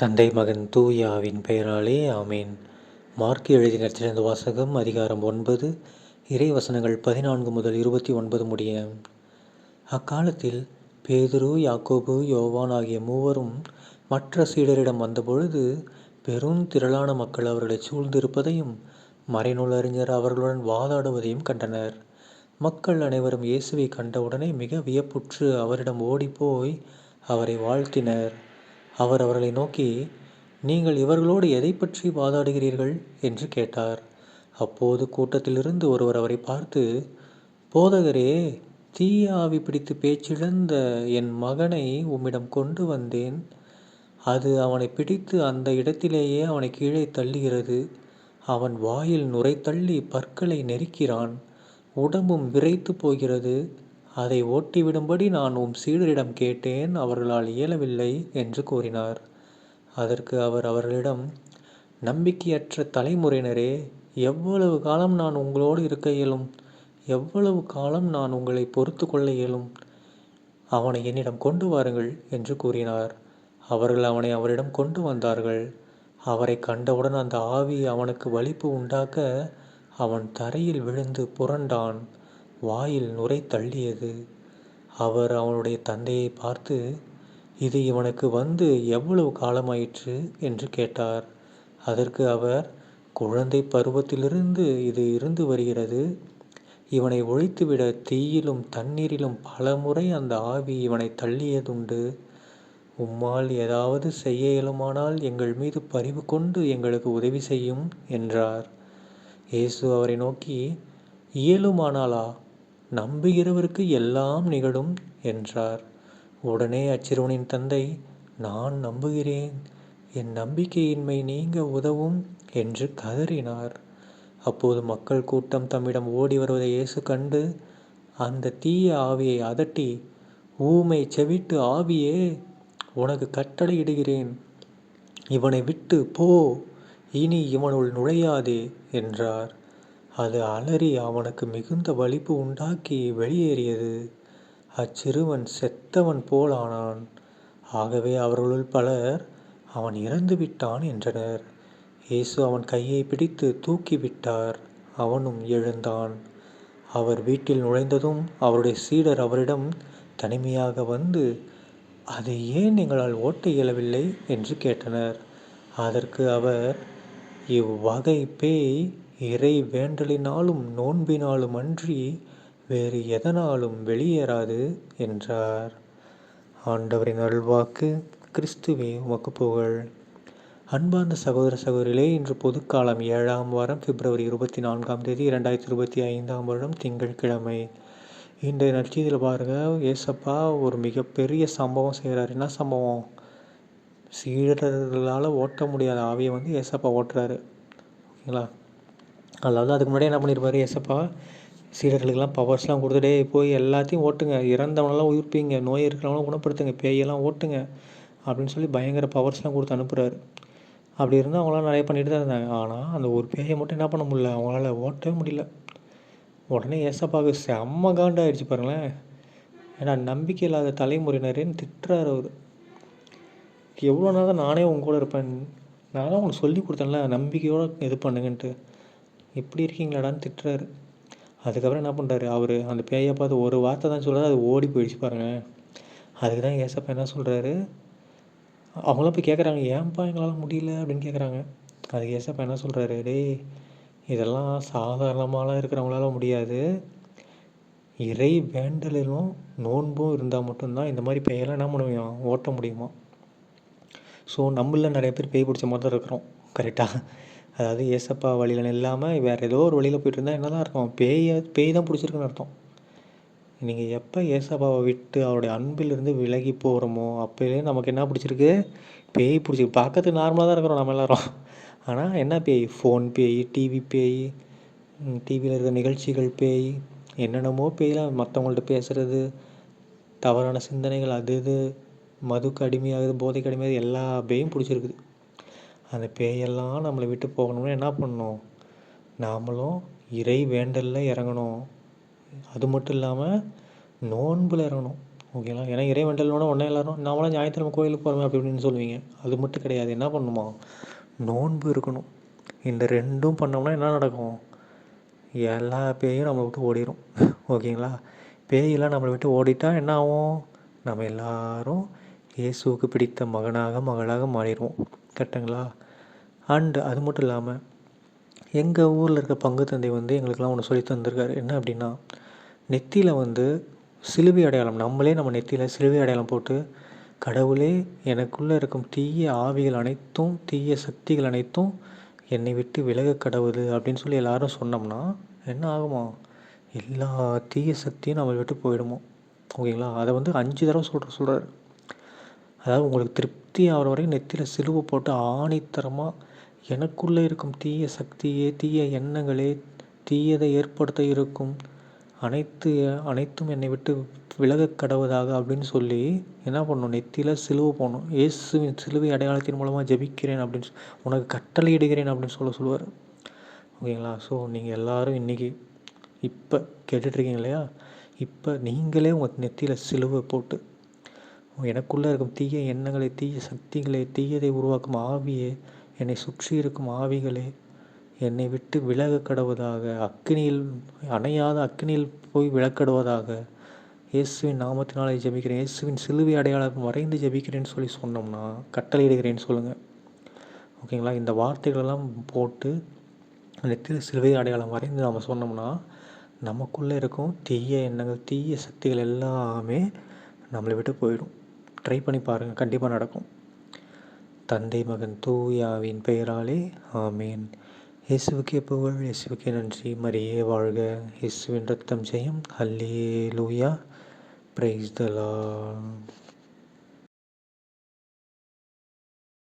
தந்தை மகன் தூயாவின் பெயராலே ஆமேன். மார்க் எழுதிய நற்சிறந்த வாசகம் அதிகாரம் ஒன்பது இறை வசனங்கள் பதினான்கு முதல் இருபத்தி ஒன்பது முடிய. அக்காலத்தில் பேதுரு யாக்கோபு யோவான் ஆகிய மூவரும் மற்ற சீடரிடம் வந்தபொழுது பெரும் திரளான மக்கள் அவர்களை சூழ்ந்திருப்பதையும் மறைநூல் அறிஞர் அவர்களுடன் வாதாடுவதையும் கண்டனர். மக்கள் அனைவரும் இயேசுவை கண்டவுடனே மிக வியப்புற்று அவரிடம் ஓடிப்போய் அவரை வாழ்த்தினர். அவர் அவர்களை நோக்கி நீங்கள் இவர்களோடு எதை பற்றி வாதாடுகிறீர்கள்? என்று கேட்டார். அப்போது கூட்டத்திலிருந்து ஒருவர் அவரை பார்த்து போதகரே தீய ஆவி பிடித்து பேச்சிழந்த என் மகனை உம்மிடம் கொண்டு வந்தேன். அது அவனை பிடித்து அந்த இடத்திலேயே அவனை கீழே தள்ளுகிறது. அவன் வாயில் நுரை தள்ளி பற்களை நெருக்கிறான். உடம்பும் விரைத்து போகிறது. அதை ஓட்டிவிடும்படி நான் உம் சீடரிடம் கேட்டேன் அவர்களால் இயலவில்லை என்று கூறினார். அதற்கு அவர் அவர்களிடம் நம்பிக்கையற்ற தலைமுறையினரே எவ்வளவு காலம் நான் உங்களோடு இருக்க இயலும்? எவ்வளவு காலம் நான் உங்களை பொறுத்து கொள்ள இயலும்? அவனை என்னிடம் கொண்டு வாருங்கள் என்று கூறினார். அவர்கள் அவனை அவரிடம் கொண்டு வந்தார்கள். அவரை கண்டவுடன் அந்த ஆவி அவனுக்கு வலிப்பு உண்டாக்க அவன் தரையில் விழுந்து புரண்டான். வாயில் நுரை தள்ளியது. அவர் அவனுடைய தந்தையை பார்த்து இது இவனுக்கு வந்து எவ்வளவு காலமாயிற்று? என்று கேட்டார். அதற்கு அவர் குழந்தை பருவத்திலிருந்து இது இருந்து வருகிறது. இவனை ஒழித்துவிட தீயிலும் தண்ணீரிலும் பலமுறை அந்த ஆவி இவனை தள்ளியதுண்டு. உம்மால் ஏதாவது செய்ய இயலுமானால் எங்கள் மீது பரிவு கொண்டு எங்களுக்கு உதவி செய்யும் என்றார். இயேசு அவரை நோக்கி இயலுமானாலா? நம்புகிறவருக்கு எல்லாம் நிகழும் என்றார். உடனே அச்சிறுவனின் தந்தை நான் நம்புகிறேன். என் நம்பிக்கையின்மை நீங்க உதவும் என்று கதறினார். அப்போது மக்கள் கூட்டம் தம்மிடம் ஓடி வருவதை இயேசு கண்டு அந்த தீய ஆவியை அதட்டி ஊமை செவிட்டு ஆவியே உனக்கு கட்டளையிடுகிறேன். இவனை விட்டு போ. இனி இவனுள் நுழையாதே என்றார். அது அலறி அவனுக்கு மிகுந்த வலிப்பு உண்டாக்கி வெளியேறியது. அச்சிறுவன் செத்தவன் போலானான் ஆகவே அவர்களுள் பலர் அவன் இறந்து விட்டான் என்றனர். இயேசு அவன் கையை பிடித்து தூக்கிவிட்டார் அவனும் எழுந்தான். அவர் வீட்டில் நுழைந்ததும் அவருடைய சீடர் அவரிடம் தனிமையாக வந்து அதை ஏன் எங்களால் ஓட்ட இயலவில்லை? என்று கேட்டனர். அதற்கு அவர் இவ்வகை பேய் இறை வேண்டலினாலும் நோன்பினாலும் அன்றி வேறு எதனாலும் வெளியேறாது என்றார். ஆண்டவரின் அருள்வாக்கு கிறிஸ்துவே உமக்கு புகழ். அன்பார்ந்த சகோதர சகோதரிகளே இன்று பொதுக்காலம் ஏழாம் வாரம் பிப்ரவரி இருபத்தி நான்காம் தேதி இரண்டாயிரத்தி இருபத்தி ஐந்தாம் வருடம் திங்கட்கிழமை. இன்றைய நற்செய்தியில் பாருங்கள் ஏசப்பா ஒரு மிகப்பெரிய சம்பவம் செய்கிறார் என்ன சம்பவம்? சீடர்களால் ஓட்ட முடியாத ஆவியை வந்து ஏசப்பா ஓட்டுறாரு. ஓகேங்களா? அதாவது அதுக்கு முன்னாடி என்ன பண்ணியிருப்பார் ஏசப்பா? சீடர்களுக்கெல்லாம் பவர்ஸ்லாம் கொடுத்துட்டே போய் எல்லாத்தையும் ஓட்டுங்க. இறந்தவனெல்லாம் உயிர்ப்பீங்க. நோய் இருக்கிறவங்களாம் குணப்படுத்துங்க. பேயெல்லாம் ஓட்டுங்க. அப்படின்னு சொல்லி பயங்கர பவர்ஸ்லாம் கொடுத்து அனுப்புகிறாரு அப்படி இருந்தால் அவங்களாம் நிறைய பண்ணிட்டு தான் இருந்தாங்க. ஆனால் அந்த ஒரு பேயை மட்டும் என்ன பண்ண முடியல? அவங்களால ஓட்டவே முடியல. உடனே ஏசப்பாவுக்கு செம்ம காண்டாயிடுச்சு பாருங்களேன். ஏன்னா நம்பிக்கை இல்லாத தலைமுறையினரேன்னு திட்டுறாரு அவர். எவ்வளோ நாள் தான் நானே உங்க கூட இருப்பேன். நான் தான் உங்களுக்கு சொல்லி கொடுத்தேன்ல. நம்பிக்கையோடு இது பண்ணுங்கன்ட்டு. இப்படி இருக்கீங்களாடான்னு திட்டுறாரு. அதுக்கப்புறம் என்ன பண்ணுறாரு அவர் அந்த பேயை பார்த்து ஒரு வார்த்தை தான் சொல்கிறாரு அது ஓடி போயிடுச்சு பாருங்கள் அதுக்கு தான் ஏசப்பா என்ன சொல்கிறாரு அவங்களாம் போய் கேட்குறாங்க ஏன்ப்பா எங்களால் முடியல? அப்படின்னு கேட்குறாங்க அதுக்கு ஏசப்பா என்ன சொல்கிறாரு டேய் இதெல்லாம் சாதாரணமாலாம் இருக்கிறவங்களால முடியாது. இறை வேண்டலும் நோன்பும் இருந்தால் மட்டும்தான் இந்த மாதிரி பேயெல்லாம் என்ன பண்ணுவோம் ஓட்ட முடியுமா? ஸோ நம்மள நிறைய பேர் பேய் பிடிச்ச மாதிரி தான் இருக்கிறோம். கரெக்டாக அதாவது ஏசப்பா வழியில் இல்லாமல் வேறு ஏதோ ஒரு வழியில் போயிட்டு இருந்தால் என்ன தான் இருக்கும்? பேயை பேய் தான் பிடிச்சிருக்குன்னு அர்த்தம். நீங்கள் எப்போ ஏசப்பாவை விட்டு அவருடைய அன்பிலிருந்து விலகி போகிறோமோ அப்போயே நமக்கு என்ன பிடிச்சிருக்கு? பேய் பிடிச்சிருக்கு பார்க்கறதுக்கு நார்மலாக தான் இருக்கிறோம் நம்ம எல்லோரும். ஆனால் என்ன பேய்? ஃபோன் பேய் டிவி பேய் டிவியில் இருக்கிற நிகழ்ச்சிகள் பேய் என்னென்னமோ பேயெலாம் மற்றவங்கள்ட்ட பேசுகிறது தவறான சிந்தனைகள் அது இது மதுக்கு அடிமையாகுது போதைக்கு அடிமையாகுது எல்லா பேயும் பிடிச்சிருக்குது. அந்த பேயெல்லாம் நம்மளை விட்டு போகணும்னா என்ன பண்ணணும்? நாமளும் இறை வேண்டலில் இறங்கணும். அது மட்டும் இல்லாமல் நோன்பில் இறங்கணும். ஓகேங்களா ஏன்னா இறைவேண்டலோட உடனே எல்லாரும் நாமளாம் ஞாயிற்றுக்கிழமை கோயிலுக்கு போகிறோமே அப்படி இப்படின்னு சொல்லுவீங்க. அது மட்டும் கிடையாது. என்ன பண்ணணுமா நோன்பு இருக்கணும். இந்த ரெண்டும் பண்ணோம்னா என்ன நடக்கும்? எல்லா பேயும் நம்மளை விட்டு ஓடிடும் ஓகேங்களா பேயெல்லாம் நம்மளை விட்டு ஓடிட்டால் என்ன ஆகும்? நம்ம எல்லாரும் இயேசுவுக்கு பிடித்த மகனாக மகளாக மாறிடுவோம். கரெக்டுங்களா? அண்டு அது மட்டும் இல்லாமல் எங்கள் ஊரில் இருக்க பங்கு தந்தை வந்து எங்களுக்கெல்லாம் ஒன்று சொல்லி தந்திருக்காரு. என்ன அப்படின்னா நெத்தியில் வந்து சிலுவை அடையாளம் நம்மளே நம்ம நெத்தியில் சிலுவை அடையாளம் போட்டு கடவுளே எனக்குள்ளே இருக்கும் தீய ஆவிகள் அனைத்தும் தீய சக்திகள் அனைத்தும் என்னை விட்டு விலக கடவுது அப்படின்னு சொல்லி எல்லாரும் சொன்னோம்னா என்ன ஆகுமா? எல்லா தீய சக்தியும் நம்மளை விட்டு போயிடுமோ. ஓகேங்களா? அதை வந்து அஞ்சு தடவை சொல்கிற சொல்கிறார் அதாவது உங்களுக்கு திருப்தி ஆகிற வரையும் நெத்தியில் சிலுவை போட்டு ஆணித்தரமாக எனக்குள்ளே இருக்கும் தீய சக்தியே தீய எண்ணங்களே தீயதை ஏற்படுத்த இருக்கும். அனைத்து அனைத்தும் என்னை விட்டு விலக கடவுதாக அப்படின்னு சொல்லி என்ன பண்ணணும்? நெத்தியில் சிலுவை போடணும். இயேசுவின் சிலுவை அடையாளத்தின் மூலமாக ஜெபிக்கிறேன் அப்படின்னு உனக்கு கட்டளை இடுகிறேன் அப்படின்னு சொல்ல சொல்லுவார். ஓகேங்களா? ஸோ நீங்கள் எல்லோரும் இன்றைக்கி இப்போ கேட்டுட்ருக்கீங்க இல்லையா? இப்போ நீங்களே உங்கள் நெத்தியில் சிலுவை போட்டு எனக்குள்ளே இருக்கும் தீய எண்ணங்களை தீய சக்திகளை தீயதை உருவாக்கும் ஆவியே என்னை சுற்றி இருக்கும் ஆவிகளே என்னை விட்டு விலக கடவுதாக அக்னியில் அணையாத அக்னியில் போய் விளக்கடுவதாக இயேசுவின் நாமத்தினாலே ஜெபிக்கிறேன். இயேசுவின் சிலுவை அடையாளம் வரைந்து ஜெபிக்கிறேன்னு சொல்லி சொன்னோம்னா கட்டளையிடுகிறேன்னு சொல்லுங்கள் ஓகேங்களா? இந்த வார்த்தைகளெல்லாம் போட்டு நெத்தியில் சிலுவை அடையாளம் வரைந்து நாம் சொன்னோம்னா நமக்குள்ளே இருக்கும் தீய எண்ணங்கள் தீய சக்திகள் எல்லாமே நம்மளை விட்டு போயிடும். ட்ரை பண்ணி பாருங்கள் கண்டிப்பாக நடக்கும். தந்தை மகன் தூயாவின் பெயராலே ஆமேன். இயேசுவுக்கே புகழ் இயேசுவுக்கே நன்றி. மரியே வாழ்க. இயேசுவின் ரத்தம் ஜெயம். அல்லே லூயா பிரைஸ் தலா